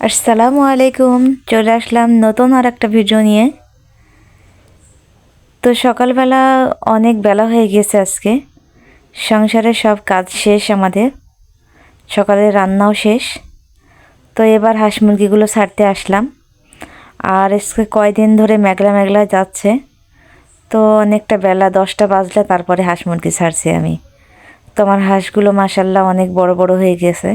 আসসালামু আলাইকুম। চলে আসলাম নতুন আর একটা ভিডিও নিয়ে। তো সকালবেলা অনেক বেলা হয়ে গেছে আজকে। সংসারের সব কাজ শেষ আমাদের। সকালে রান্নাও শেষ। তো এবার হাঁস মুরগিগুলো ছাড়তে আসলাম। আর আজকে কয়দিন ধরে মেঘলা মেঘলা যাচ্ছে। তো অনেকটা বেলা দশটা বাজলে তারপরে হাঁস মুরগি ছাড়ছি আমি। তো আমার হাঁসগুলো মাসাল্লাহ অনেক বড় বড় হয়ে গেছে।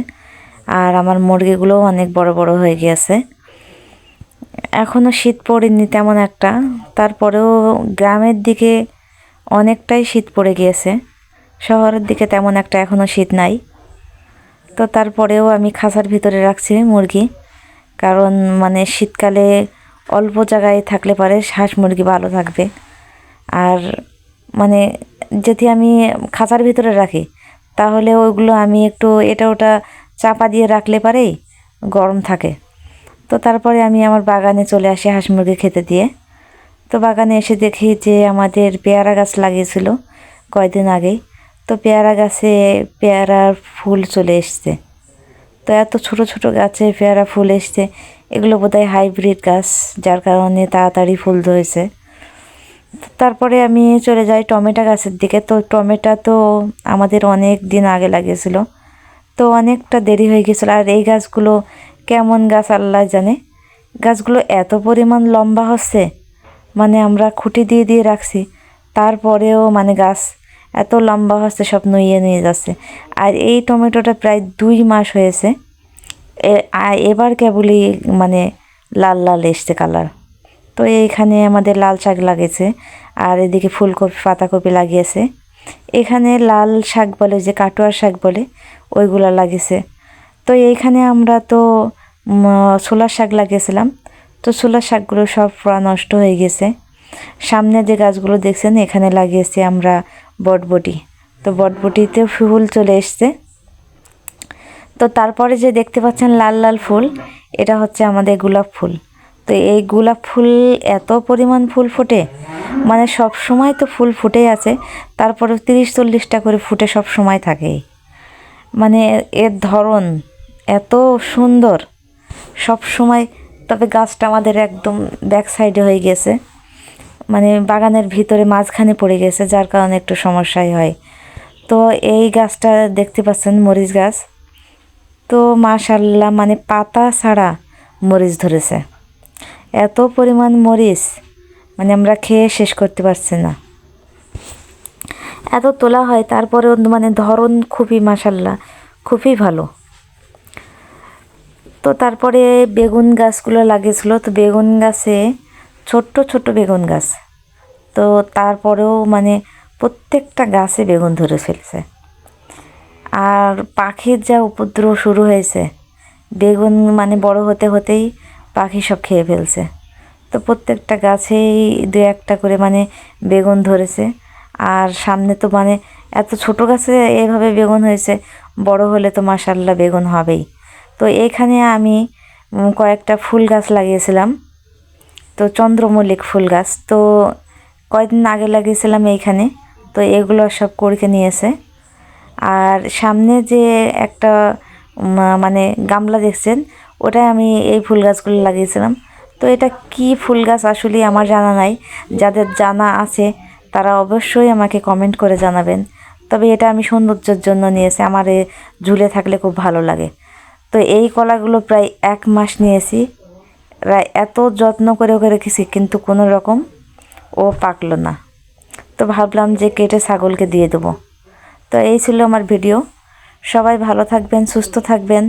আর আমার মুরগিগুলোও অনেক বড় বড় হয়ে গিয়েছে। এখনও শীত পড়েনি তেমন একটা। তারপরেও গ্রামের দিকে অনেকটাই শীত পড়ে গিয়েছে। শহরের দিকে তেমন একটা এখনও শীত নাই। তো তারপরেও আমি খাঁচার ভিতরে রাখছি মুরগি। কারণ মানে শীতকালে অল্প জায়গায় থাকলে পরে হাঁস মুরগি ভালো থাকবে। আর মানে যদি আমি খাঁচার ভিতরে রাখি, তাহলে ওইগুলো আমি একটু এটা ওটা চাপা দিয়ে রাখলে পারেই গরম থাকে। তো তারপরে আমি আমার বাগানে চলে আসি হাঁস মুরগি খেতে দিয়ে। তো বাগানে এসে দেখি যে আমাদের পেয়ারা গাছ লাগিয়েছিল কয়দিন আগেই। তো পেয়ারা গাছে পেয়ারার ফুল চলে এসছে। তো এত ছোট ছোট গাছে পেয়ারা ফুল এসছে। এগুলো বোধহয় হাইব্রিড গাছ, যার কারণে তাড়াতাড়ি ফুল ধরেছে। তারপরে আমি চলে যাই টমেটো গাছের দিকে। তো টমেটো তো আমাদের অনেক দিন আগে লাগিয়েছিল। তো অনেকটা দেরি হয়ে গেছিল। আর এই গাছগুলো কেমন গাছ আল্লাহ জানে? গাছগুলো এত পরিমাণ লম্বা হচ্ছে মানে আমরা খুঁটি দিয়ে দিয়ে রাখছি, তারপরেও মানে গাছ এত লম্বা হচ্ছে, সব নুইয়ে নিয়ে যাচ্ছে। আর এই টমেটোটা প্রায় দুই মাস হয়েছে। এবার কেবলই মানে লাল লাল এসছে কালার। তো এইখানে আমাদের লাল শাক লাগিয়েছে, আর এদিকে ফুলকপি, পাতাকপি লাগিয়েছে। এখানে লাল শাক বলে, যে কাটোয়ার শাক বলে, ওইগুলো লাগিয়েছে তো এইখানে আমরা তো ছোলার শাক লাগিয়েছিলাম। তো ছোলার শাকগুলো সব পুরা নষ্ট হয়ে গেছে। সামনে যে গাছগুলো দেখছেন, এখানে লাগিয়েছি আমরা বটবটি। তো বটবটিতে ফুল চলে এসছে। তো তারপরে যে দেখতে পাচ্ছেন লাল লাল ফুল, এটা হচ্ছে আমাদের গোলাপ ফুল। তো এই গোলাপ ফুল এত পরিমাণ ফুল ফোটে। মানে সব সময় তো ফুল ফুটেই আছে। তারপরে তিরিশ চল্লিশটা করে ফুটে সব সময় থাকেই মানে এর ধরন এত সুন্দর। সব সময়, তবে গাছটা আমাদের একদম ব্যাক সাইডে হয়ে গেছে। মানে বাগানের ভিতরে মাঝখানে পড়ে গেছে, যার কারণে একটু সমস্যাই হয়। তো এই গাছটা দেখতে পাচ্ছেন, মরিচ গাছ। তো মাশাল্লাহ মানে পাতা ছাড়া মরিচ ধরেছে। এত পরিমাণ মরিচ মানে আমরা খেয়ে শেষ করতে পারছি না। এত তোলা হয়, তারপরেও মানে ধরন খুবই মাশাল্লাহ, খুবই ভালো। তো তারপরে বেগুন গাছগুলো লাগিয়েছিল, তো বেগুন গাছে ছোট্ট ছোট্ট বেগুন গাছ। তো তারপরেও মানে প্রত্যেকটা গাছে বেগুন ধরে ফেলছে। আর পাখির যা উপদ্রব শুরু হয়েছে, বেগুন মানে বড় হতে হতেই পাখি সব খেয়ে ফেলছে। তো প্রত্যেকটা গাছেই দু একটা করে মানে বেগুন ধরেছে। আর সামনে তো মানে এত ছোট গাছে এভাবে বেগুন হয়েছে, বড় হলে তো মাসাল্লাহ বেগুন হবেই। তো এখানে আমি কয়েকটা ফুল গাছ লাগিয়েছিলাম। তো চন্দ্রমল্লিক ফুল গাছ। তো কয়েকদিন আগে লাগিয়েছিলাম এইখানে। তো এগুলো সব কড়িকে নিয়েছে। আর সামনে যে একটা মানে গামলা দেখছেন ওটায় আমি এই ফুল গাছগুলো লাগিয়েছিলাম। তো এটা কি ফুল গাছ আসলে আমার জানা নাই। যাদের জানা আছে, তারা অবশ্যই আমাকে কমেন্ট করে জানাবেন। তবে এটা আমি সৌন্দর্যের জন্য নিয়েছি, আমার এ ঝুলে থাকলে খুব ভালো লাগে। তো এই কলাগুলো প্রায় এক মাস নিয়েছি। প্রায় এত যত্ন করে ওকে রেখেছি, কিন্তু কোনো রকম ও পাকলো না। তো ভাবলাম যে কেটে ছাগলকে দিয়ে দেবো। তো এই ছিল আমার ভিডিও সবাই ভালো থাকবেন, সুস্থ থাকবেন।